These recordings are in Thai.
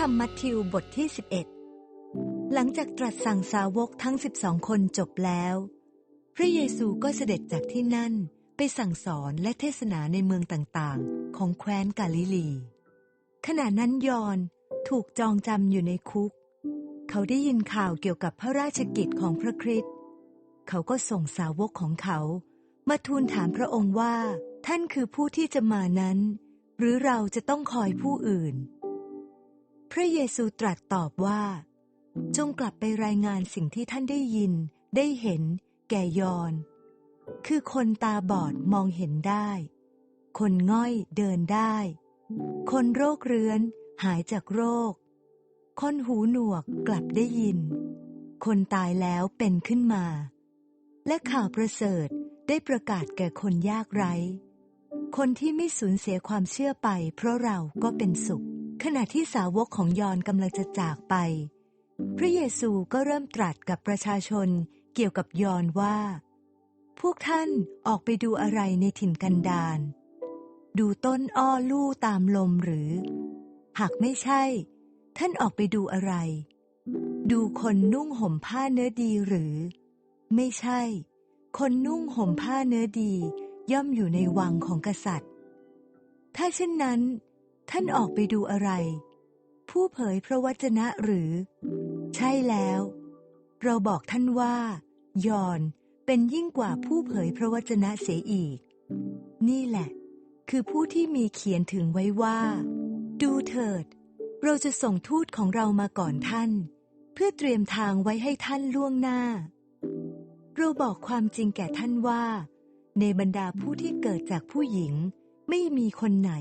ธรรมมัทธิวบทที่ 11 หลังจากตรัสสั่งสาวกทั้ง 12 คนจบแล้ว พระเยซูก็เสด็จจากที่นั่นไปสั่งสอนและเทศนาในเมืองต่างๆ ของแคว้นกาลิลี ขณะนั้นยอนถูกจองจำอยู่ในคุก เขาได้ยินข่าวเกี่ยวกับพระราชกิจของพระคริสต์เขาก็ส่งสาวกของเขา มาทูลถามพระองค์ว่า ท่านคือผู้ที่จะมานั้น หรือเราจะต้องคอยผู้อื่น พระเยซูตรัสตอบว่า จงกลับไปรายงานสิ่งที่ท่านได้ยิน ได้เห็น แก่ยอน คือคนตาบอดมองเห็นได้ คนง่อยเดินได้ คนโรคเรื้อนหายจากโรค คนหูหนวกกลับได้ยิน คนตายแล้วเป็นขึ้นมา และข่าวประเสริฐได้ประกาศแก่คนยากไร้ คนที่ไม่สูญเสียความเชื่อไปเพราะเราก็เป็นสุข ขณะที่สาวกของยอนกำลังจะจากไป พระเยซูก็เริ่มตรัสกับประชาชนเกี่ยวกับยอนว่า พวกท่านออกไปดูอะไรในถิ่นกันดารดูต้นอ้อลู่ตามลมหรือ หากไม่ใช่ ท่านออกไปดูอะไร ดูคนนุ่งห่มผ้าเนื้อดีหรือ ไม่ใช่ คนนุ่งห่มผ้าเนื้อดีย่อมอยู่ในวังของกษัตริย์ ถ้าเช่นนั้น ท่านออกไปดูอะไร ผู้เผยพระวจนะหรือ ใช่แล้ว เราบอกท่านว่ายอนเป็นยิ่งกว่าผู้เผยพระวจนะเสียอีก นี่แหละ คือผู้ที่มีเขียนถึงไว้ว่า ดูเถิด เราจะส่งทูตของเรามาก่อนท่าน เพื่อเตรียมทางไว้ให้ท่านล่วงหน้า เราบอกความจริงแก่ท่านว่า ในบรรดาผู้ที่เกิดจากผู้หญิง ไม่มีคนไหน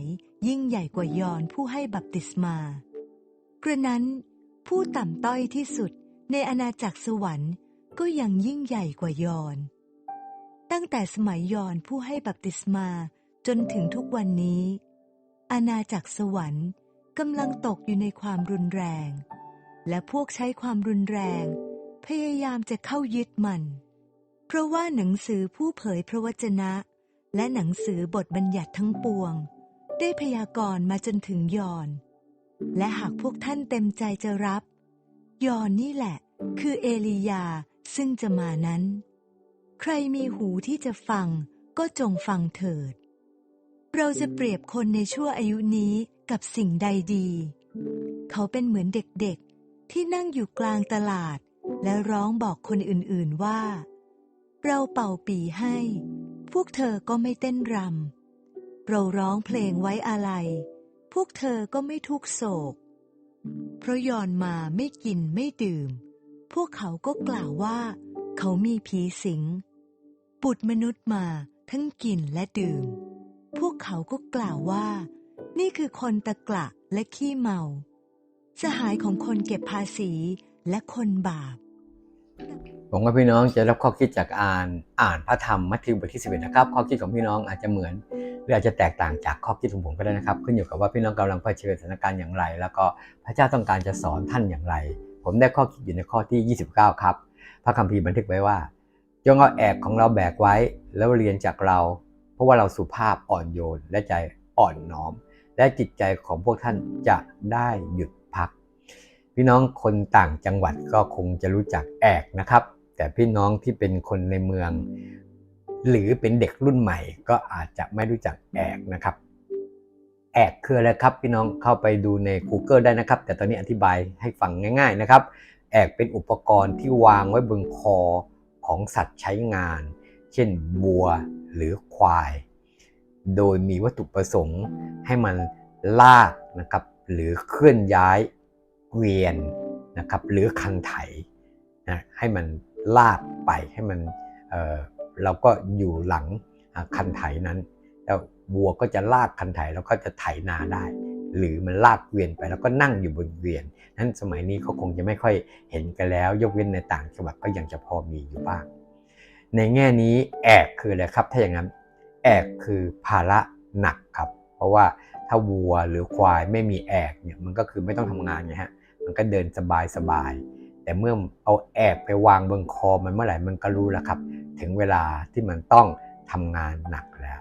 ยิ่งใหญ่กว่ายอนผู้ให้บัพติศมากระนั้น ผู้ต่ำต้อยที่สุดในอาณาจักรสวรรค์ก็ยังยิ่งใหญ่กว่ายอน ตั้งแต่สมัยยอนผู้ให้บัพติศมาจนถึงทุกวันนี้ อาณาจักรสวรรค์กำลังตกอยู่ในความรุนแรง และพวกใช้ความรุนแรง พยายามจะเข้ายึดมัน เพราะว่าหนังสือผู้เผยพระวจนะ และหนังสือบทบัญญัติทั้งปวง ได้พยากรณ์มาจนถึงยอน และหากพวกท่านเต็มใจจะรับ ยอนนี่แหละ คือเอลียาซึ่งจะมานั้น ใครมีหูที่จะฟังก็จงฟังเถิด เราจะเปรียบคนในชั่วอายุนี้กับสิ่งใดดี เขาเป็นเหมือนเด็กๆ ที่นั่งอยู่กลางตลาด และร้องบอกคนอื่นๆว่า เราเป่าปีให้ พวกเธอก็ไม่เต้นรำ เราร้องเพลงไว้อาลัย พวกเธอก็ไม่ทุกโศก เพราะยอนมาไม่กินไม่ดื่ม พวกเขาก็กล่าวว่า เขามีผีสิง ปุตรมนุษย์มาทั้งกินและดื่ม พวกเขาก็กล่าวว่า นี่คือคนตะกละและขี้เมา สหายของคนเก็บภาษีและคนบาปผมกับพี่น้องจะรับข้อคิดจากอ่านอ่านพระธรรมมัทธิวบทที่11นะครับ ข้อคิดของพี่น้องอาจจะเหมือน รืออาจจะแตกต่างจากข้อคิดของผมก็ได้นะครับ ขึ้นอยู่กับว่าพี่น้องกำลังเผชิญสถานการณ์อย่างไร แล้วก็พระเจ้าต้องการจะสอนท่านอย่างไร ผมได้ข้อคิดอยู่ในข้อที่ 29 ครับ พระคัมภีร์บันทึกไว้ว่า จงเอาแอกของเราแบกไว้ แล้วเรียนจากเรา เพราะว่าเราสุภาพอ่อนโยนและใจอ่อนน้อม และจิตใจของพวกท่านจะได้หยุดพัก พี่น้องคนต่างจังหวัดก็คงจะรู้จักแอกนะครับ แต่พี่น้องที่เป็นคนในเมือง หรือเป็นเด็กรุ่นใหม่ก็อาจจะไม่รู้จักแอกนะครับ แอกคืออะไรครับพี่น้องเข้าไปดูใน Google ได้นะครับ แต่ตอนนี้อธิบายให้ฟังง่าย ๆนะครับ แอกเป็นอุปกรณ์ที่วางไว้บนคอของสัตว์ใช้งาน เช่นวัวหรือควาย โดยมีวัตถุประสงค์ให้มันลากนะครับหรือเคลื่อนย้ายเกวียนนะครับหรือคันไถนะให้มันลากไปให้มัน เราก็อยู่หลังคันไถนั้น แล้ววัวก็จะลากคันไถแล้วก็จะไถนาได้ หรือมันลากเกวียนไปแล้วก็นั่งอยู่บนเกวียน นั้นสมัยนี้เขาคงจะไม่ค่อยเห็นกันแล้ว ยกเว้นในต่างจังหวัดก็ยังจะพอมีอยู่บ้าง ในแง่นี้แอกคืออะไรครับ ถ้าอย่างนั้นแอกคือภาระหนักครับ เพราะว่าถ้าวัวหรือควายไม่มีแอกเนี่ยมันก็คือไม่ต้องทำงานไงฮะมันก็เดินสบายสบายๆแต่เมื่อเอาแอกไปวางบนคอมันเมื่อไหร่มันก็รู้แล้วครับ ถึงเวลาที่มันต้องทำงานหนักแล้ว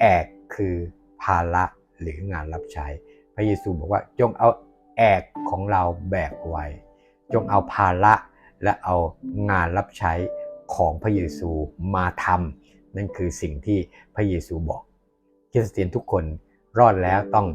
แอกคือภาระหรืองานรับใช้ พระเยซูบอกว่าจงเอาแอกของเราแบกไว้ จงเอาภาระและเอางานรับใช้ของพระเยซูมาทำนั่นคือสิ่งที่พระเยซูบอกคริสเตียนทุกคนรอดแล้วต้อง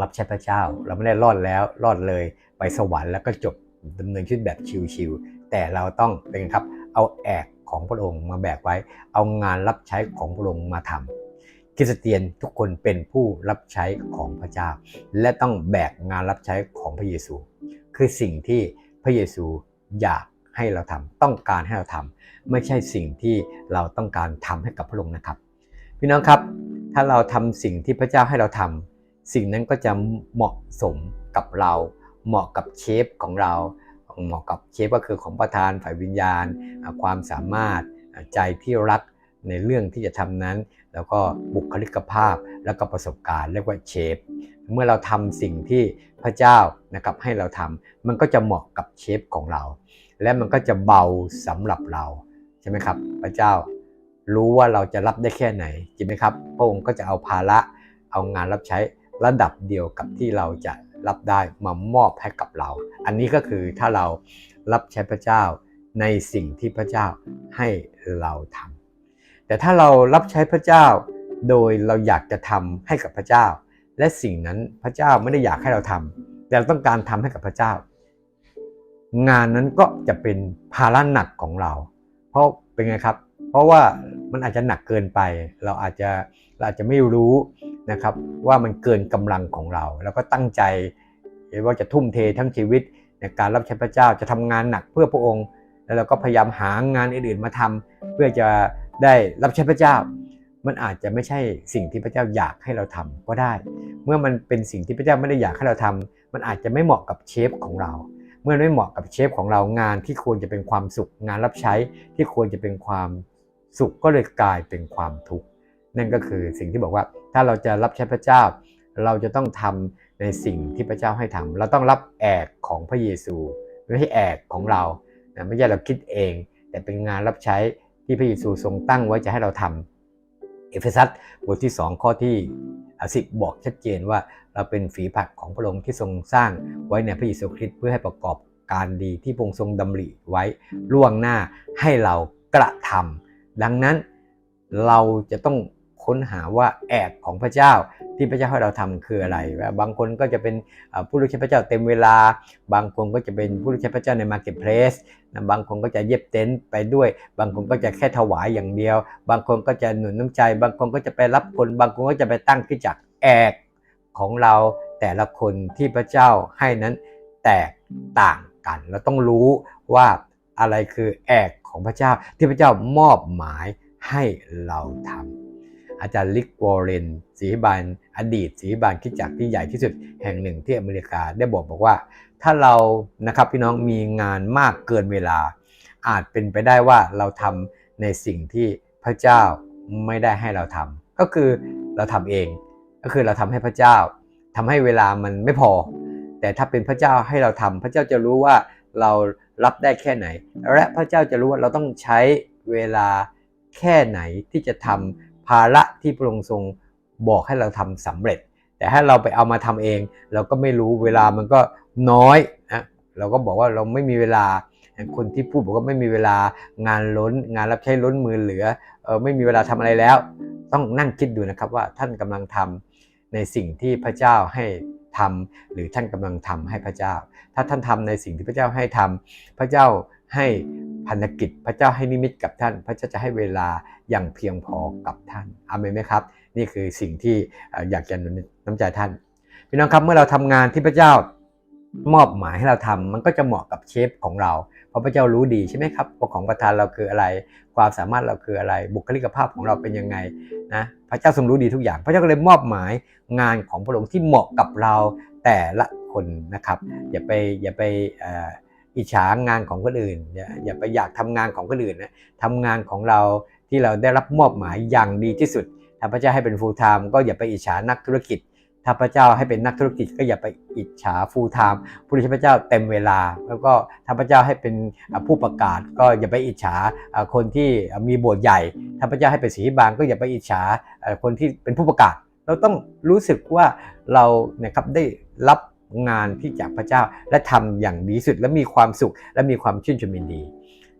รับใช้พระเจ้า เราไม่ได้รอดแล้วรอดเลยไปสวรรค์แล้วก็จบดำเนินชีวิตแบบชิวๆแต่เราต้องเป็นครับเอาแอก ของพระองค์มาแบกไว้ เอางานรับใช้ของพระองค์มาทำคริสเตียนทุกคนเป็นผู้รับใช้ของพระเจ้า และต้องแบกงานรับใช้ของพระเยซู คือสิ่งที่พระเยซูอยากให้เราทำต้องการให้เราทำไม่ใช่สิ่งที่เราต้องการทำให้กับพระองค์นะครับ พี่น้องครับ ถ้าเราทำสิ่งที่พระเจ้าให้เราทำสิ่งนั้นก็จะเหมาะสมกับเรา เหมาะกับเชฟของเรา เหมาะกับเชฟก็คือของประธานฝ่ายวิญญาณ ความสามารถใจที่รักในเรื่องที่จะทำนั้น แล้วก็บุคลิกภาพแล้วก็ประสบการณ์เรียกว่าเชฟเมื่อเราทำสิ่งที่พระเจ้านะครับให้เราทำมันก็จะเหมาะกับเชฟของเรา และมันก็จะเบาสำหรับเราใช่ไหมครับ พระเจ้ารู้ว่าเราจะรับได้แค่ไหนจริงไหมครับ พระองค์ก็จะเอาภาระเอางานรับใช้ระดับเดียวกับที่เราจะ รับได้มามอบให้กับเรา อันนี้ก็คือถ้าเรารับใช้พระเจ้าในสิ่งที่พระเจ้าให้เราทำแต่ถ้าเรารับใช้พระเจ้าโดยเราอยากจะทำให้กับพระเจ้า และสิ่งนั้นพระเจ้าไม่ได้อยากให้เราทำแต่เราต้องการทำให้กับพระเจ้า งานนั้นก็จะเป็นภาระหนักของเรา เพราะเป็นไงครับ เพราะว่ามันอาจจะหนักเกินไป เราอาจจะ เราอาจจะไม่รู้นะครับว่ามันเกินกำลังของเรา แล้วก็ตั้งใจว่าจะทุ่มเททั้งชีวิตในการรับใช้พระเจ้าจะทำงานหนักเพื่อพระองค์ แล้วเราก็พยายามหางานอื่นๆมาทำเพื่อจะได้รับใช้พระเจ้า มันอาจจะไม่ใช่สิ่งที่พระเจ้าอยากให้เราทำก็ได้ เมื่อมันเป็นสิ่งที่พระเจ้าไม่ได้อยากให้เราทำมันอาจจะไม่เหมาะกับเชฟของเรา เมื่อไม่เหมาะกับเชฟของเรางานที่ควรจะเป็นความสุข งานรับใช้ที่ควรจะเป็นความสุขก็เลยกลายเป็นความทุกข์ นั่นก็คือสิ่งที่บอกว่าถ้าเราจะรับใช้พระเจ้า เราจะต้องทำในสิ่งที่พระเจ้าให้ทำเราต้องรับแอกของพระเยซู ไม่ใช่แอกของเราไม่ใช่เราคิดเอง แต่เป็นงานรับใช้ที่พระเยซูทรงตั้งไว้จะให้เราทำเอเฟซัสบทที่ 2 ข้อที่สิบบอกชัดเจนว่าเราเป็นฝีผัดของพระองค์ที่ทรงสร้างไว้ในพระเยซูคริสต์เพื่อให้ประกอบการดีที่พระองค์ทรงดำริไว้ล่วงหน้าให้เรากระทำดังนั้นเราจะต้อง ค้นหาว่าแอกของพระเจ้าที่พระเจ้าให้เราทำคืออะไร บางคนก็จะเป็นผู้รู้ใช้พระเจ้าเต็มเวลา บางคนก็จะเป็นผู้รู้ใช้พระเจ้าในมาร์เก็ตเพลสบางคนก็จะเย็บเต็นท์ไปด้วย บางคนก็จะแค่ถวายอย่างเดียว บางคนก็จะหนุนน้ำใจ บางคนก็จะไปรับคน บางคนก็จะไปตั้งที่จักแอกของเราแต่ละคนที่พระเจ้าให้นั้นแตกต่างกัน เราต้องรู้ว่าอะไรคือแอกของพระเจ้าที่พระเจ้ามอบหมายให้เราทำ อาจารย์ลิกวอร์เรนศรีบานอดีตศรีบานคิดจักที่ใหญ่ที่สุดแห่งหนึ่งที่อเมริกาได้บอกบอกว่า ถ้าเรานะครับพี่น้องมีงานมากเกินเวลา อาจเป็นไปได้ว่าเราทำในสิ่งที่พระเจ้าไม่ได้ให้เราทำก็คือเราทำเอง ก็คือเราทำให้พระเจ้าทำให้เวลามันไม่พอ แต่ถ้าเป็นพระเจ้าให้เราทำพระเจ้าจะรู้ว่าเรารับได้แค่ไหน และพระเจ้าจะรู้ว่าเราต้องใช้เวลาแค่ไหนที่จะทำ ภาระที่พระองค์ทรงบอกให้เราทำสำเร็จ แต่ถ้าเราไปเอามาทำเอง เราก็ไม่รู้เวลามันก็น้อยนะเราก็บอกว่าเราไม่มีเวลาคนที่พูดบอกว่าไม่มีเวลางานล้น งานรับใช้ล้นมือเหลือเออไม่มีเวลาทำอะไรแล้ว ต้องนั่งคิดดูนะครับว่าท่านกำลังทำในสิ่งที่พระเจ้าให้ ทำหรือท่านกำลังทำให้พระเจ้า ถ้าท่านทำในสิ่งที่พระเจ้าให้ทำพระเจ้าให้พันธกิจ พระเจ้าให้นิมิตกับท่าน พระเจ้าจะให้เวลาอย่างเพียงพอกับท่านอเมนไหมครับ นี่คือสิ่งที่อยากจะนุนน้ำใจท่านพี่น้องครับเมื่อเราทำงานที่พระเจ้า มอบหมายให้เราทำมันก็จะเหมาะกับเชฟของเรา เพราะพระเจ้ารู้ดีใช่ไหมครับว่าของประทานเราคืออะไร ความสามารถเราคืออะไร บุคลิกภาพของเราเป็นยังไงนะพระเจ้าทรงรู้ดีทุกอย่าง พระเจ้าก็เลยมอบหมายงานของพระองค์ที่เหมาะกับเราแต่ละคนนะครับอย่าไปอย่าไปอิจฉางานของคนอื่น อย่าอย่าไปอยากทำงานของคนอื่นนะทำงานของเราที่เราได้รับมอบหมายอย่างดีที่สุดถ้าพระเจ้าให้เป็น full time ก็อย่าไปอิจฉานักธุรกิจ ถ้าพระเจ้าให้เป็นนักธุรกิจก็อย่าไปอิจฉา full time ผู้ที่พระเจ้าเต็มเวลา แล้วก็ถ้าพระเจ้าให้เป็นผู้ประกาศ ก็อย่าไปอิจฉาคนที่มีโบสถ์ใหญ่ ถ้าพระเจ้าให้เป็นศรีบางก็อย่าไปอิจฉาคนที่เป็นผู้ประกาศ เราต้องรู้สึกว่าเราเนี่ยครับได้รับงานที่จากพระเจ้าและทำอย่างดีสุดและมีความสุขและมีความชื่นชมยินดี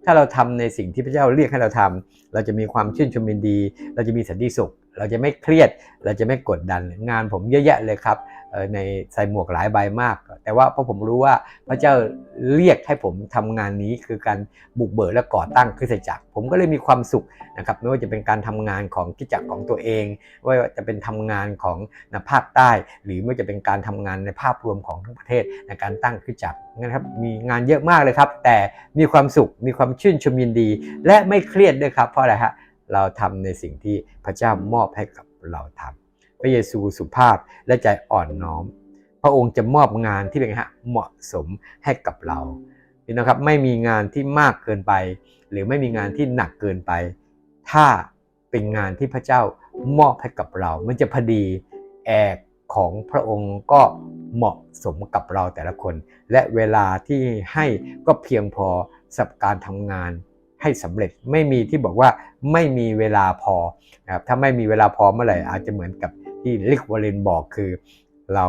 ถ้าเราทำในสิ่งที่พระเจ้าเรียกให้เราทำเราจะมีความชื่นชมยินดี เราจะมีสันติสุข เราจะไม่เครียด เราจะไม่กดดันงานผมเยอะแยะเลยครับในใส่หมวกหลายใบมาก แต่ว่าเพราะผมรู้ว่าพระเจ้าเรียกให้ผมทำงานนี้คือการบุกเบิกและก่อตั้งคริสตจักร ผมก็เลยมีความสุขนะครับไม่ว่าจะเป็นการทำงานของคริสตจักรของตัวเองไม่ว่าจะเป็นทำงานของนภาคใต้ หรือไม่ว่าจะเป็นการทำงานในภาพรวมของทั้งประเทศในการตั้งคริสตจักรนะครับมีงานเยอะมากเลยครับ แต่มีความสุขมีความชื่นชมยินดี และไม่เครียดด้วยครับเพราะอะไรฮะ เราทำในสิ่งที่พระเจ้ามอบให้กับเราทำพระเยซูสุภาพและใจอ่อนน้อม พระองค์จะมอบงานที่เป็นไงฮะเหมาะสมให้กับเราพี่น้องครับไม่มีงานที่มากเกินไป หรือไม่มีงานที่หนักเกินไป ถ้าเป็นงานที่พระเจ้ามอบให้กับเรา มันจะพอดีแอกของพระองค์ก็เหมาะสมกับเราแต่ละคน และเวลาที่ให้ก็เพียงพอสำหรับการทำงาน ให้สำเร็จไม่มีที่บอกว่าไม่มีเวลาพอนะครับถ้าไม่มีเวลาพอเมื่อไหร่อาจจะเหมือนกับที่ลิกวอลินบอกคือ เรา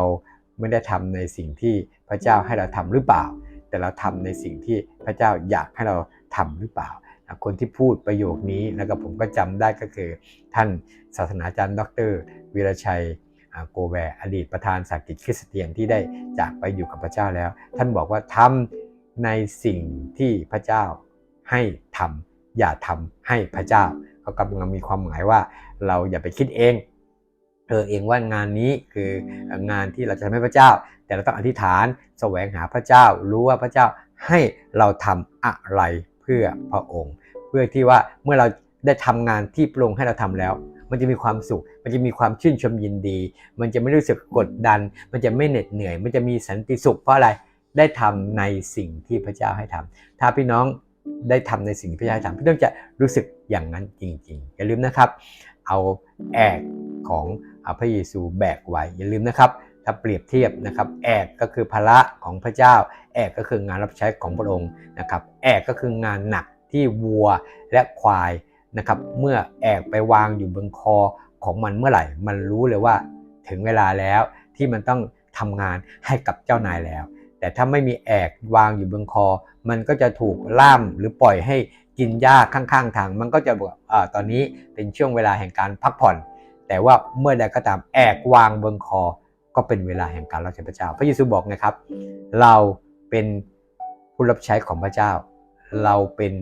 ไม่ได้ทำในสิ่งที่พระเจ้าให้เราทำหรือเปล่า แต่เราทำในสิ่งที่พระเจ้าอยากให้เราทำหรือเปล่า คนที่พูดประโยคนี้แล้วก็ผมก็จำได้ก็คือ ท่านศาสนาจารย์ ดรวีรชัยอ่าโกแวร์อดีตประธานสากิจคริสเตียนที่ได้จากไปอยู่กับพระเจ้าแล้ว ท่านบอกว่าทำในสิ่งที่พระเจ้า ให้ทำอย่าทำให้พระเจ้าเขากำลังมีความหมายว่าเราอย่าไปคิดเองเออเองว่างานนี้คืองานที่เราจะทำให้พระเจ้า แต่เราต้องอธิษฐานแสวงหาพระเจ้า รู้ว่าพระเจ้าให้เราทำอะไรเพื่อพระองค์ เพื่อที่ว่าเมื่อเราได้ทำงานที่พระองให้เราทำแล้ว มันจะมีความสุข มันจะมีความชื่นชมยินดี มันจะไม่รู้สึกกดดัน มันจะไม่เหน็ดเหนื่อย มันจะมีสันติสุขเพราะอะไรได้ทำในสิ่งที่พระเจ้าให้ทำถ้าพี่น้อง ได้ทำในสิ่งที่พระเจ้าให้ทำพี่น้องจะรู้สึกอย่างนั้นจริงๆ อย่าลืมนะครับ เอาแอกของพระเยซูแบกไว้ อย่าลืมนะครับถ้าเปรียบเทียบนะครับแอกก็คือภาระของพระเจ้า แอกก็คืองานรับใช้ของพระองค์นะครับแอกก็คืองานหนักที่วัวและควายนะครับเมื่อแอกไปวางอยู่บนคอของมันเมื่อไหร่ มันรู้เลยว่าถึงเวลาแล้วที่มันต้องทำงานให้กับเจ้านายแล้ว แต่ถ้าไม่มีแอกวางอยู่บนคอ มันก็จะถูกล่ามหรือปล่อยให้กินหญ้าข้างๆ ทาง มันก็จะบอกอาตอนนี้เป็นช่วงเวลาแห่งการพักผ่อน แต่ว่าเมื่อใดก็ตามแอกวางบนคอ ก็เป็นเวลาแห่งการรับใช้พระเจ้า พระเยซูบอกนะครับ เราเป็นผู้รับใช้ของพระเจ้า เราเป็น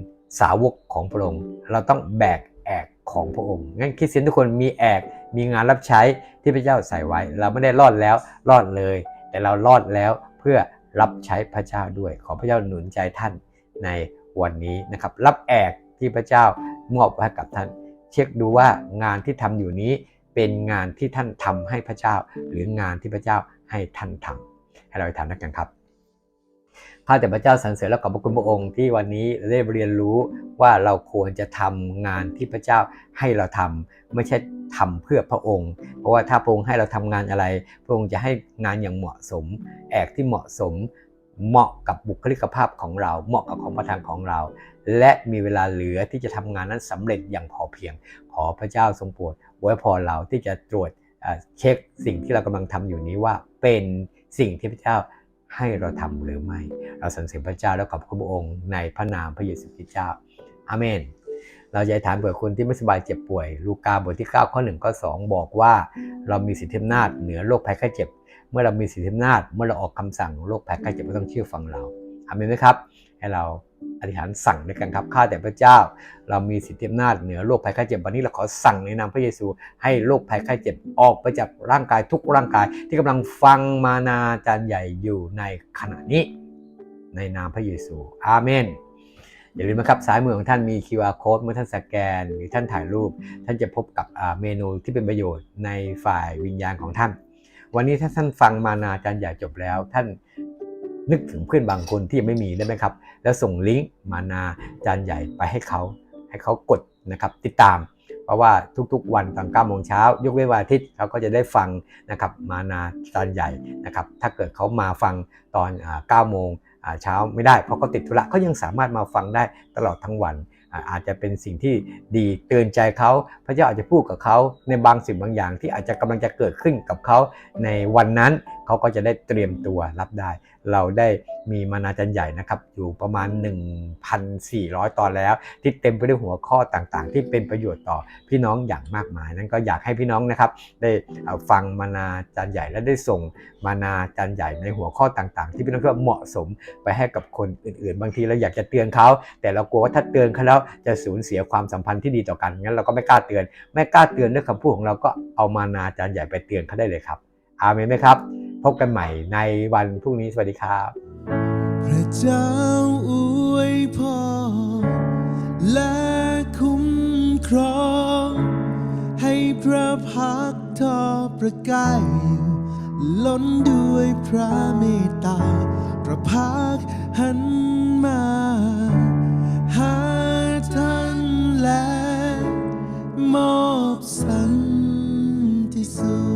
สาวกของพระองค์ เราต้องแบกแอกของพระองค์ งั้นคริสเตียนทุกคนมีแอกมีงานรับใช้ที่พระเจ้าใส่ไว้ เราไม่ได้รอดแล้วรอดเลย แต่เรารอดแล้วเพื่อ รับใช้พระเจ้าด้วย ขอพระเจ้าหนุนใจท่านในวันนี้นะครับ รับแอกที่พระเจ้ามอบให้กับท่าน เช็คดูว่างานที่ทำอยู่นี้เป็นงานที่ท่านทำให้พระเจ้า หรืองานที่พระเจ้าให้ท่านทำให้เราไปถามนักกันครับข้าแต่พระเจ้าสรรเสริญและขอบพระคุณพระองค์ที่วันนี้ได้เรียนรู้ว่าเราควรจะทำงานที่พระเจ้าให้เราทำไม่ใช่ ทำเพื่อพระองค์ เพราะว่าถ้าพระองค์ให้เราทำงานอะไร พระองค์จะให้งานอย่างเหมาะสม แอกที่เหมาะสม เหมาะกับบุคลิกภาพของเรา เหมาะกับของประทานของเรา และมีเวลาเหลือที่จะทำงานนั้นสำเร็จอย่างพอเพียง ขอพระเจ้าทรงโปรดไว้พรเราที่จะตรวจเช็คสิ่งที่เรากำลังทำอยู่นี้ว่าเป็นสิ่งที่พระเจ้าให้เราทำหรือไม่ เราสรรเสริญพระเจ้าและขอบคุณพระองค์ในพระนามพระเยซูคริสต์เจ้าอาเมน เราจะถามเผื่อคนที่ไม่สบายเจ็บป่วย ลูกาบทที่ 9 ข้อ1ข้อ2 บอกว่า เรามีสิทธิอำนาจเหนือโรคภัยไข้เจ็บ เมื่อเรามีสิทธิอำนาจ เมื่อเราออกคำสั่งโรคภัยไข้เจ็บก็ต้องเชื่อฟังเราอามนไหมครับ ให้เราอธิษฐานสั่งด้วยกันครับข้าแต่พระเจ้า เรามีสิทธิอำนาจเหนือโรคภัยไข้เจ็บวันนี้เราขอสั่งในนามพระเยซู ให้โรคภัยไข้เจ็บออกไปจากร่างกายทุกร่างกาย ที่กำลังฟังมานาจารย์ใหญ่อยู่ในขณะนี้ ในนามพระเยซู อาเมน อย่าลืมนะครับซ้ายมือของท่านมี QR code เมื่อท่านสแกน หรือท่านถ่ายรูป ท่านจะพบกับเมนูที่เป็นประโยชน์ในฝ่ายวิญญาณของท่าน วันนี้ถ้าท่านฟังมานาจารย์ใหญ่จบแล้ว ท่านนึกถึงเพื่อนบางคนที่ยังไม่มีได้ไหมครับ แล้วส่งลิงก์มานาจารย์ใหญ่ไปให้เขา ให้เขากดนะครับติดตาม เพราะว่าทุกๆ วันตอน9โมงเช้ายกเว้นวันอาทิตย์เขาก็จะได้ฟังนะครับมานาจารย์ใหญ่นะครับถ้าเกิดเขามาฟังตอน9โมง เช้าไม่ได้เพราะเขาติดธุระเขายังสามารถมาฟังได้ตลอดทั้งวัน อาจจะเป็นสิ่งที่ดีเตือนใจเขา พระเจ้าอาจจะพูดกับเขาในบางสิ่งบางอย่างที่อาจจะกำลังจะเกิดขึ้นกับเขาในวันนั้น เขาก็จะได้เตรียมตัวรับได้ เราได้มีมานาจันใหญ่นะครับ อยู่ประมาณ 1,400 ตอนแล้ว ที่เต็มไปด้วยหัวข้อต่างๆ ที่เป็นประโยชน์ต่อพี่น้องอย่างมากมาย นั้นก็อยากให้พี่น้องนะครับ ได้ฟังมานาจันใหญ่และได้ส่งมานาจันใหญ่ในหัวข้อต่างๆ ที่พี่น้องคิดว่าเหมาะสมไปให้กับคนอื่นๆ บางทีเราอยากจะเตือนเขา แต่เรากลัวว่าถ้าเตือนเขาแล้วจะสูญเสียความสัมพันธ์ที่ดีต่อกันงั้นเราก็ไม่กล้าเตือน ไม่กล้าเตือนด้วยคำพูดของเราก็เอามานาจันใหญ่ไปเตือนเขาได้เลยครับ อาเมนไหมครับ พบกันใหม่ในวันพรุ่งนี้สวัสดีครับ พระเจ้าอวยพรและคุ้มครอง ให้พระพักทอประกายล้นด้วยพระเมตตา พระพักหันมา หาท่านและมอบสันติสุข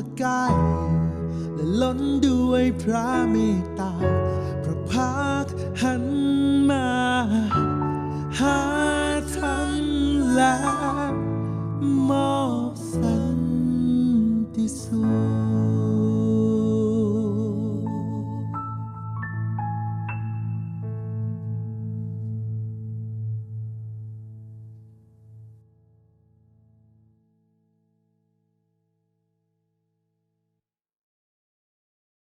ระกายและล้นด้วยพระเมตตา พระพักหันมา หาท่านและมอบสันติสุข